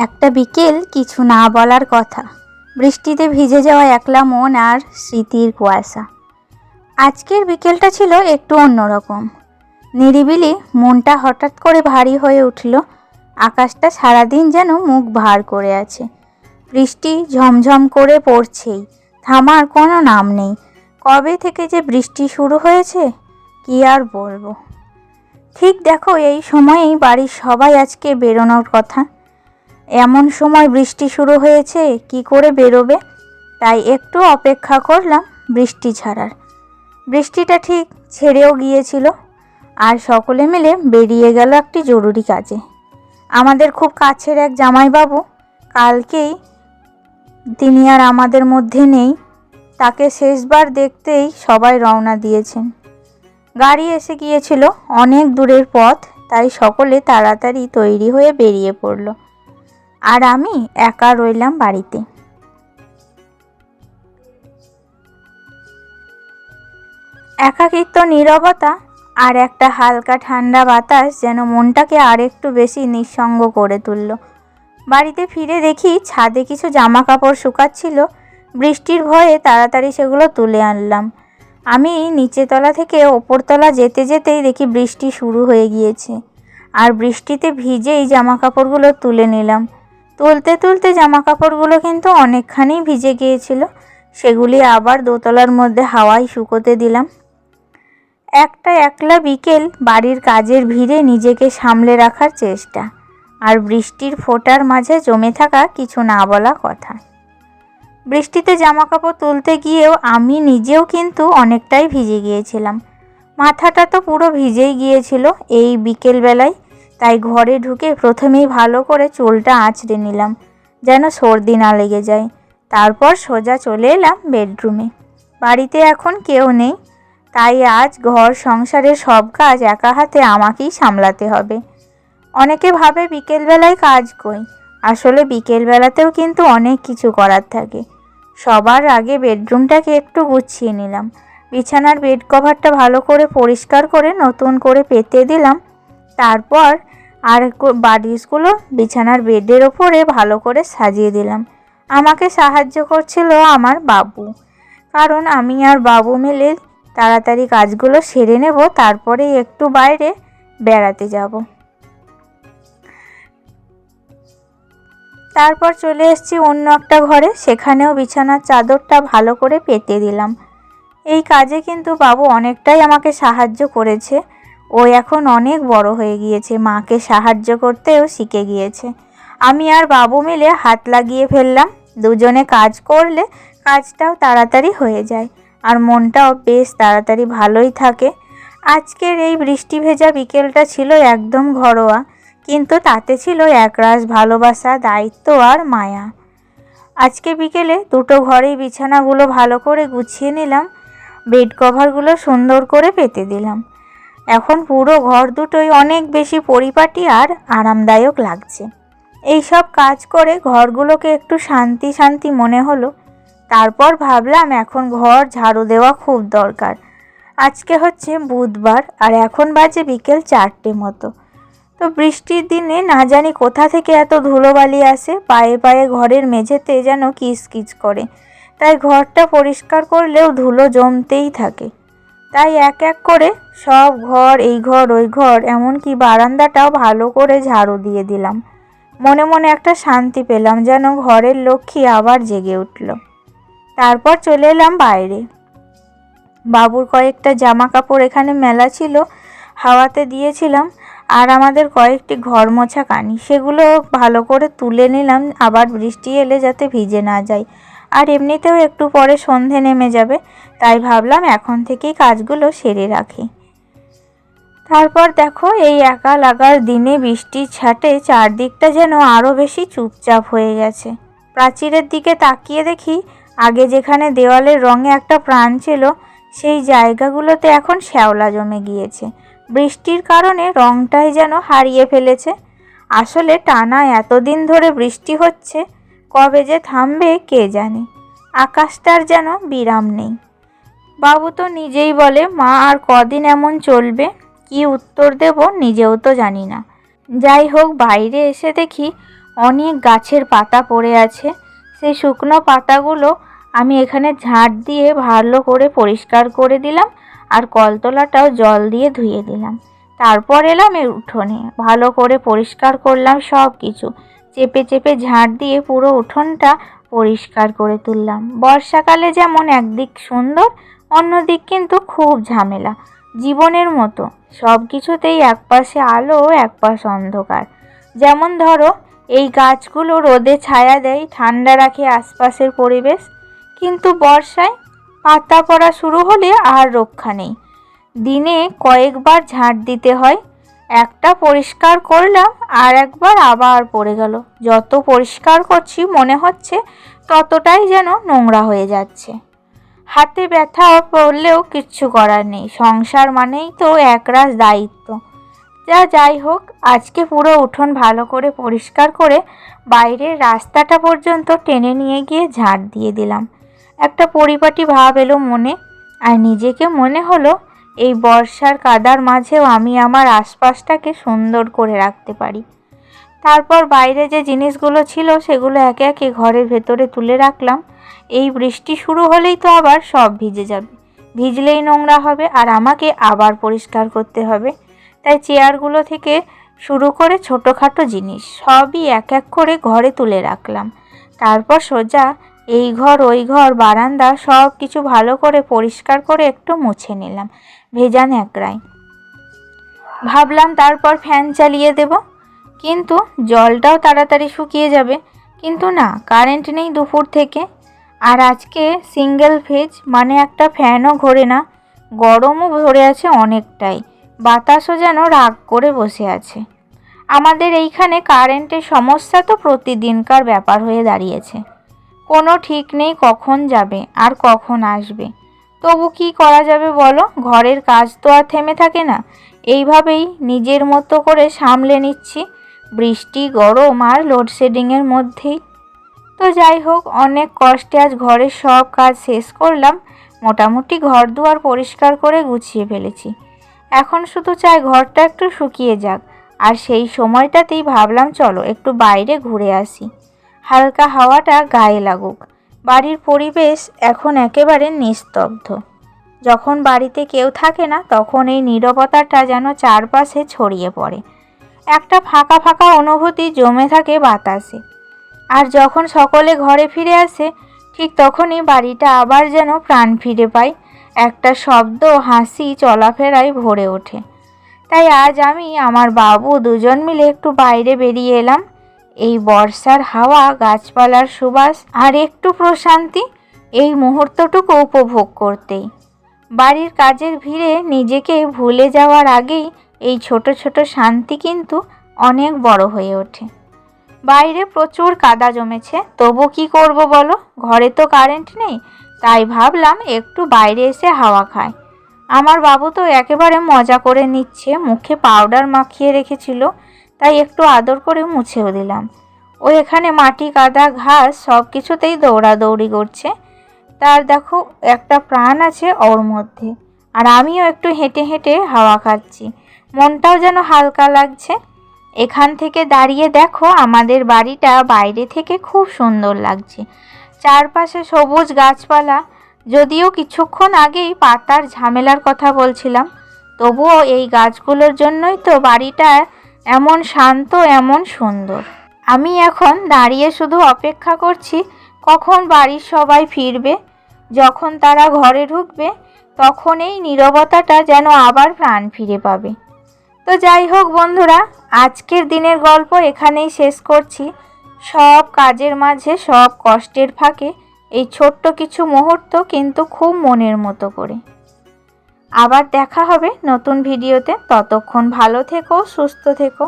একটা বিকেল কিছু না বলার কথা। বৃষ্টিতে ভিজে যাওয়া একলা মন আর স্মৃতির কুয়াশা। আজকের বিকেলটা ছিল একটু অন্যরকম। নিরিবিলি মনটা হঠাৎ করে ভারী হয়ে উঠল। আকাশটা সারাদিন যেন মুখ ভার করে আছে। বৃষ্টি ঝমঝম করে পড়ছেই, থামার কোনো নাম নেই। কবে থেকে যে বৃষ্টি শুরু হয়েছে, কি আর বলব। ঠিক দেখো, এই সময়েই বাড়ির সবাই আজকে বেরোনোর কথা। এমন সময় বৃষ্টি শুরু হয়েছে, কি করে বেরোবে? তাই একটু অপেক্ষা করলাম বৃষ্টি ছাড়ার বৃষ্টিটা ঠিক ছেড়েও গিয়েছিল, আর সকলে মিলে বেরিয়ে গেল একটি জরুরি কাজে। আমাদের খুব কাছের এক জামাইবাবু, কালকেই তিনি আর আমাদের মধ্যে নেই, তাকে শেষবার দেখতেই সবাই রওনা দিয়েছেন। গাড়ি এসে গিয়েছিল অনেক দূরের পথ, তাই সকলে তাড়াতাড়ি তৈরি হয়ে বেরিয়ে পড়ল। আর আমি একা রইলাম বাড়িতে। একাকিত্ব, নীরবতা আর একটা হালকা ঠান্ডা বাতাস যেন মনটাকে আরেকটু বেশি নিঃসঙ্গ করে তুলল। বাড়িতে ফিরে দেখি ছাদে কিছু জামা কাপড় শুকাচ্ছিল। বৃষ্টির ভয়ে তাড়াতাড়ি সেগুলো তুলে আনলাম। আমি নিচেতলা থেকে ওপরতলা যেতে যেতেই দেখি বৃষ্টি শুরু হয়ে গিয়েছে। আর বৃষ্টিতে ভিজেই জামা কাপড়গুলো তুলে নিলাম। তুলতে তুলতে জামা কাপড়গুলো কিন্তু অনেকখানি ভিজে গিয়েছিল। সেগুলি আবার দোতলার মধ্যে হাওয়ায় শুকোতে দিলাম। একটা একলা বিকেল বাড়ির কাজের ভিড়ে নিজেকে সামলে রাখার চেষ্টা, আর বৃষ্টির ফোঁটার মাঝে জমে থাকা কিছু না বলা কথা। বৃষ্টিতে জামা কাপড় তুলতে গিয়েও আমি নিজেও কিন্তু অনেকটাই ভিজে গিয়েছিলাম। মাথাটা তো পুরো ভিজেই গিয়েছিল এই বিকেলবেলায়। তাই ঘরে ঢুকে প্রথমেই ভালো করে চুলটা আঁচড়ে নিলাম, যেন সর্দি না লেগে যায়। তারপর সোজা চলে এলাম বেডরুমে। বাড়িতে এখন কেউ নেই, তাই আজ ঘর সংসারের সব কাজ একা হাতে আমাকেই সামলাতে হবে। অনেকে ভাবে বিকেলবেলায় কাজ কই আসলে বিকেলবেলাতেও কিন্তু অনেক কিছু করার থাকে। সবার আগে বেডরুমটাকে একটু গুছিয়ে নিলাম। বিছানার বেড কভারটা ভালো করে পরিষ্কার করে নতুন করে পেতে দিলাম। তারপর আর বালিশগুলো বিছানার বেডের ওপরে ভালো করে সাজিয়ে দিলাম। আমাকে সাহায্য করছিল আমার বাবু। কারণ আমি আর বাবু মিলে তাড়াতাড়ি কাজগুলো সেরে নেব, তারপরে একটু বাইরে বেড়াতে যাব। তারপর চলে এসেছি অন্য একটা ঘরে, সেখানেও বিছানার চাদরটা ভালো করে পেতে দিলাম। এই কাজে কিন্তু বাবু অনেকটাই আমাকে সাহায্য করেছে। ও এখন অনেক বড় হয়ে গিয়েছে, মাকে সাহায্য করতেও শিখে গিয়েছে। আমি আর বাবু মিলে হাত লাগিয়ে ফেললাম, দুজনে কাজ করলে কাজটাও তাড়াতাড়ি হয়ে যায় আর মনটাও বেশ তাড়াতাড়ি ভালোই থাকে। আজকের এই বৃষ্টি ভেজা বিকেলটা ছিল একদম ঘরোয়া, কিন্তু তাতে ছিল একরাশ ভালোবাসা, দায়িত্ব আর মায়া। আজকে বিকেলে দুটো ঘরেই বিছানাগুলো ভালো করে গুছিয়ে নিলাম, বেড কভারগুলো সুন্দর করে পেতে দিলাম। এখন পুরো ঘর দুটোই অনেক বেশি পরিপাটি আর আরামদায়ক লাগছে। এই সব কাজ করে ঘরগুলোকে একটু শান্তি শান্তি মনে হলো। তারপর ভাবলাম এখন ঘর ঝাড়ু দেওয়া খুব দরকার। আজকে হচ্ছে বুধবার আর এখন বাজে বিকেল চারটে মতো। তো বৃষ্টির দিনে না জানি কোথা থেকে এত ধুলোবালি আসে, পায়ে পায়ে ঘরের মেঝেতে যেন কিচকিচ করে। তাই ঘরটা পরিষ্কার করলেও ধুলো জমতেই থাকে। তাই এক এক করে সব ঘর, এই ঘর, ওই ঘর, এমনকি বারান্দাটাও ভালো করে ঝাড়ু দিয়ে দিলাম। মনে মনে একটা শান্তি পেলাম যেন ঘরের লক্ষ্মী আবার জেগে উঠল। তারপর চলে এলাম বাইরে। বাবুর কয়েকটা জামা কাপড় এখানে মেলা ছিল, হাওয়াতে দিয়েছিলাম, আর আমাদের কয়েকটি ঘর মোছা কানি সেগুলো ভালো করে তুলে নিলাম, আবার বৃষ্টি এলে যাতে ভিজে না যায়। আর এমনিতেও একটু পরে সন্ধে নেমে যাবে, তাই ভাবলাম এখন থেকেই কাজগুলো সেরে রাখি। তারপর দেখো, এই একা লাগার দিনে বৃষ্টির ছাটে চারদিকটা যেন আরও বেশি চুপচাপ হয়ে গেছে। প্রাচীরের দিকে তাকিয়ে দেখি, আগে যেখানে দেওয়ালের রঙে একটা প্রাণ ছিল, সেই জায়গাগুলোতে এখন শ্যাওলা জমে গিয়েছে। বৃষ্টির কারণে রংটাই যেন হারিয়ে ফেলেছে। আসলে টানা এতদিন ধরে বৃষ্টি হচ্ছে কবে যে থামবে কে জানে? আকাশটার যেন বিরাম নেই। বাবু তো নিজেই বলে, মা, আর কদিন এমন চলবে? কি উত্তর দেব নিজেও তো জানি না। যাই হোক, বাইরে এসে দেখি অনেক গাছের পাতা পড়ে আছে। সেই শুকনো পাতাগুলো আমি এখানে ঝাঁট দিয়ে ভালো করে পরিষ্কার করে দিলাম আর কলতলাটাও জল দিয়ে ধুয়ে দিলাম। তারপর এলাম এই উঠোনে। ভালো করে পরিষ্কার করলাম সব কিছু চেপে চেপে ঝাঁট দিয়ে পুরো উঠোনটা পরিষ্কার করে তুললাম। বর্ষাকালে যেমন একদিক সুন্দর, অন্যদিক কিন্তু খুব ঝামেলা। জীবনের মতো সব কিছুতেই এক পাশে আলো এক পাশ অন্ধকার। যেমন ধরো, এই গাছগুলো রোদে ছায়া দেয়, ঠান্ডা রাখে আশপাশের পরিবেশ। কিন্তু বর্ষায় পাতা পড়া শুরু হলে আর রক্ষা নেই। দিনে কয়েকবার ঝাঁট দিতে হয় একটা পরিষ্কার করলাম আর একবার আবার পড়ে গেল। যত পরিষ্কার করছি মনে হচ্ছে ততটাই যেন নোংরা হয়ে যাচ্ছে। হাতে ব্যথা পড়লেও কিচ্ছু করার নেই। সংসার মানেই তো একরাশ দায়িত্ব। যা যাই হোক, আজকে পুরো উঠোন ভালো করে পরিষ্কার করে বাইরের রাস্তাটা পর্যন্ত টেনে নিয়ে গিয়ে ঝাড় দিয়ে দিলাম। একটা পরিপাটি ভাব এলো মনে আর নিজেকে মনে হলো এই বর্ষার কাদার মাঝেও আমি আমার আশপাশটাকে সুন্দর করে রাখতে পারি। তারপর বাইরে যে জিনিসগুলো ছিল সেগুলো একে একে ঘরের ভেতরে তুলে রাখলাম। এই বৃষ্টি শুরু হলেই তো আবার সব ভিজে যাবে। ভিজলেই নোংরা হবে আর আমাকে আবার পরিষ্কার করতে হবে। তাই চেয়ারগুলো থেকে শুরু করে ছোটোখাটো জিনিস সবই এক এক করে ঘরে তুলে রাখলাম। তারপর সোজা এই ঘর, ওই ঘর, বারান্দা সব কিছু ভালো করে পরিষ্কার করে একটু মুছে নিলাম। ভেজা ন্যাকড়ায় ভাবলাম তারপর ফ্যান চালিয়ে দেব, কিন্তু জলটাও তাড়াতাড়ি শুকিয়ে যাবে। কিন্তু না, কারেন্ট নেই দুপুর থেকে। আর আজকে সিঙ্গেল ফেজ মানে একটা ফ্যানও ঘোরে না। গরমও ধরে আছে অনেকটাই। বাতাসও যেন রাগ করে বসে আছে। আমাদের এইখানে কারেন্টের সমস্যা তো প্রতিদিনকার ব্যাপার হয়ে দাঁড়িয়েছে। কোনো ঠিক নেই কখন যাবে আর কখন আসবে। তবু কি করা যাবে বলো? ঘরের কাজ তো আর থেমে থাকে না। এইভাবেই নিজের মতো করে সামলে নিচ্ছি। বৃষ্টি, গরম আর লোডশেডিংয়ের মধ্যেই। তো যাই হোক, অনেক কষ্টে আজ ঘরের সব কাজ শেষ করলাম। মোটামুটি ঘর দুয়ার পরিষ্কার করে গুছিয়ে ফেলেছি। এখন শুধু চাই ঘরটা একটু শুকিয়ে যাক। আর সেই সময়টাতেই ভাবলাম, চলো একটু বাইরে ঘুরে আসি। হালকা হাওয়াটা গায়ে লাগুক। বাড়ির পরিবেশ এখন একেবারে নিস্তব্ধ। যখন বাড়িতে কেউ থাকে না, তখন এই নীরবতাটা যেন চারপাশে ছড়িয়ে পড়ে। একটা ফাঁকা ফাঁকা অনুভূতি জমে থাকে বাতাসে। আর যখন সকলে ঘরে ফিরে আসে, ঠিক তখনই বাড়িটা আবার যেন প্রাণ ফিরে পায়। একটা শব্দ, হাসি, চলাফেরায় ভরে ওঠে। তাই আজ আমি, আমার বাবু দুজন মিলে একটু বাইরে বেরিয়ে এলাম। এই বর্ষার হাওয়া, গাছপালার সুবাস আর একটু প্রশান্তি এই মুহূর্তটুকু উপভোগ করতেই। বাড়ির কাজের ভিড়ে নিজেকে ভুলে যাওয়ার আগেই এই ছোট ছোট শান্তি কিন্তু অনেক বড় হয়ে ওঠে। বাইরে প্রচুর কাদা জমেছে, তবু কি করব বলো? ঘরে তো কারেন্ট নেই, তাই ভাবলাম একটু বাইরে এসে হাওয়া খায় আমার বাবু তো একেবারে মজা করে নিচ্ছে, মুখে পাউডার মাখিয়ে রেখেছিল তাই একটু আদর করে মুছেও দিলাম। ও এখানে মাটি কাদা ঘাস সব কিছুতেই দৌড়াদৌড়ি করছে। তার দেখো, একটা প্রাণ আছে ওর মধ্যে। আর আমিও একটু হেঁটে হেঁটে হাওয়া খাচ্ছি। মনটাও যেন হালকা লাগছে। এখান থেকে দাঁড়িয়ে দেখো, আমাদের বাড়িটা বাইরে থেকে খুব সুন্দর লাগছে। চারপাশে সবুজ গাছপালা। যদিও কিছুক্ষণ আগেই পাতার ঝামেলার কথা বলছিলাম। তবুও এই গাছগুলোর জন্যই তো বাড়িটা এমন শান্ত, এমন সুন্দর। আমি এখন দাঁড়িয়ে শুধু অপেক্ষা করছি, কখন বাড়ির সবাই ফিরবে? যখন তারা ঘরে ঢুকবে তখন এই নীরবতাটা যেন আবার প্রাণ ফিরে পাবে। তো যাই হোক বন্ধুরা, আজকের দিনের গল্প এখানেই শেষ করছি। সব কাজের মাঝে, সব কষ্টের ফাঁকে এই ছোট্ট কিছু মুহূর্ত কিন্তু খুব মনের মতো করে। আবার দেখা হবে নতুন ভিডিওতে। ততক্ষণ ভালো থেকো সুস্থ থেকো।